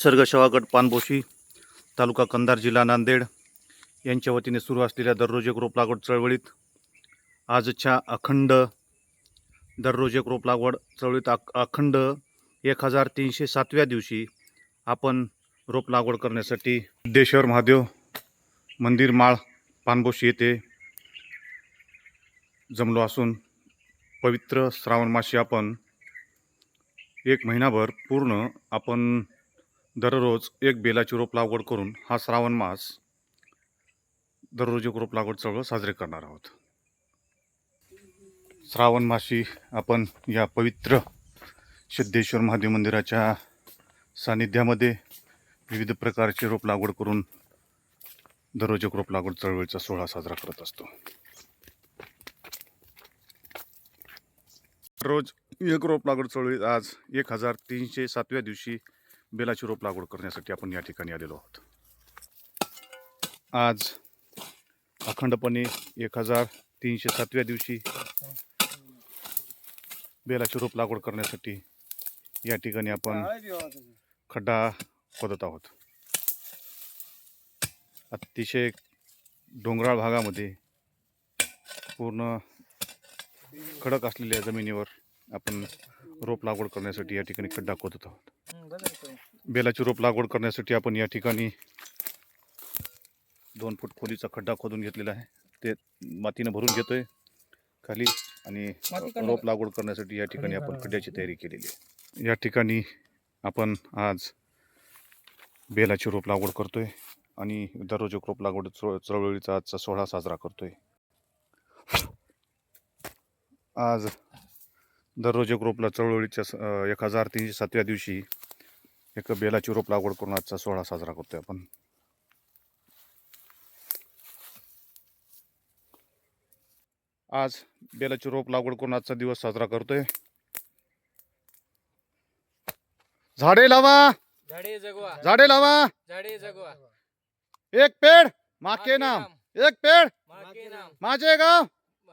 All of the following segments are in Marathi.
सर्ग गट पानभोशी तालुका कंधार जिल्हा नांदेड यांच्या वतीने सुरू असलेल्या दररोज एक रोप लागवड चळवळीत आजच्या अखंड दररोज एक रोप लागवड चळवळीत अख अखंड एक हजार तीनशे सातव्या दिवशी आपण रोप लागवड करण्यासाठी सिद्धेश्वर महादेव मंदिर माळ पानभोशी येथे जमलो असून पवित्र श्रावण माशी आपण एक महिनाभर पूर्ण आपण दररोज एक बेलाची रोप लागवड करून हा श्रावण मास दररोज एक रोप लागवड चळवळ साजरे करणार आहोत. श्रावण मासी आपण या पवित्र सिद्धेश्वर महादेव मंदिराच्या सानिध्यामध्ये विविध प्रकारचे रोप लागवड करून दररोज एक रोप लागवड चळवळीचा सोहळा साजरा करत असतो. रोज एक रोप लागवड चळवळीत आज एक हजार तीनशे सातव्या दिवशी बेलाची रोप लागवड करण्यासाठी आपण या ठिकाणी आलेलो आहोत. आज अखंडपणे एक हजार तीनशे सातव्या दिवशी बेलाची रोप लागवड करण्यासाठी या ठिकाणी आपण खड्डा खोदत आहोत. अतिशय डोंगराळ भागामध्ये पूर्ण खडक असलेल्या जमिनीवर आपण रोप लागवड करण्यासाठी या ठिकाणी खड्डा खोदत आहोत बेलाची रोप लागवड करण्यासाठी आपण या ठिकाणी दोन फूट खोलीचा खड्डा खोदून घेतलेला आहे. ते मातीनं भरून घेतोय खाली आणि रोप लागवड करण्यासाठी या ठिकाणी आपण खड्ड्याची तयारी केलेली आहे. या ठिकाणी आपण आज बेलाची रोप लागवड करतोय आणि दररोज रोप लागवड चळ- चळवळीचा आजचा सोहळा साजरा करतोय. आज दररोज एक रोपला चळवळीच्या एक हजार तीनशे सातव्या दिवशी एक बेलाची रोप लागवड करून आजचा सोहळा साजरा करतोय आपण. आज बेलाची रोप लागवड करून आजचा दिवस साजरा करतोय. झाडे लावा! झाडे जगवा. झाडे लावा! झाडे जगवा. एक पेड! माके नाम. एक पेड! माके नाम. माझे गाव!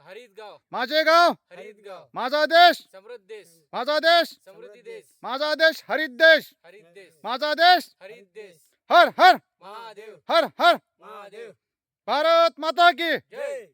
माझे गाव हरित गाव माझा देश. समृद्ध देश माझा देश. समृद्धी देश माझा देश हरित देश हरित देश माझा देश. हरित देश हर हर. महादेव. हर हर. महादेव. भारत माता की. जय.